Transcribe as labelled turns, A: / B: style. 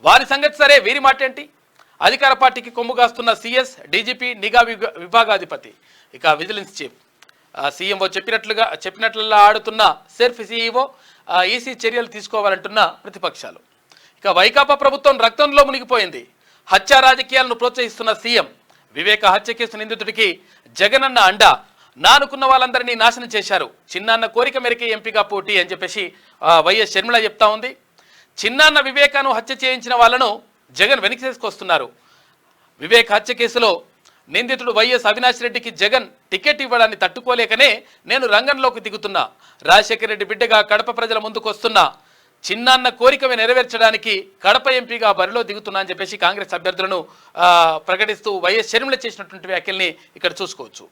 A: వారి సంగతి సరే వీరి మాట ఏంటి అధికార పార్టీకి కొమ్ము కాస్తున్న సీఎస్ డీజీపీ నిఘా విభా- విభాగాధిపతి. ఇక విజిలెన్స్ చీఫ్. సీఎంఓ చెప్పినట్లుగా చెప్పినట్లుగా ఆడుతున్న సెర్ఫ్ సీఈఓ ఈసీ చర్యలు తీసుకోవాలంటున్న ప్రతిపక్షాలు. ఇక వైకాపా ప్రభుత్వం రక్తంలో మునిగిపోయింది. హత్య రాజకీయాలను ప్రోత్సహిస్తున్న సీఎం వివేక హత్య కేసు నిందితుడికి జగనన్న అండ. నానుకున్న వాళ్ళందరినీ నాశనం చేశారు. చిన్నాన్న కోరిక మేరకే ఎంపీగా పోటీ అని చెప్పేసి వైఎస్ షర్మిళ చెప్తా ఉంది. చిన్నాన్న వివేకాను హత్య చేయించిన వాళ్ళను జగన్ వెనక్కి తీసుకొస్తున్నారు. వివేక్ హత్య కేసులో నిందితుడు వైఎస్ అవినాష్ రెడ్డికి జగన్ టికెట్ ఇవ్వడాన్ని తట్టుకోలేకనే నేను రంగంలోకి దిగుతున్నా. రాజశేఖర రెడ్డి బిడ్డగా కడప ప్రజల ముందుకు వస్తున్నా. చిన్నాన్న కోరికవి నెరవేర్చడానికి కడప ఎంపీగా బరిలో దిగుతున్నా అని చెప్పేసి కాంగ్రెస్ అభ్యర్థులను ప్రకటిస్తూ వైఎస్ షర్మిల చేసినటువంటి వ్యాఖ్యల్ని ఇక్కడ చూసుకోవచ్చు.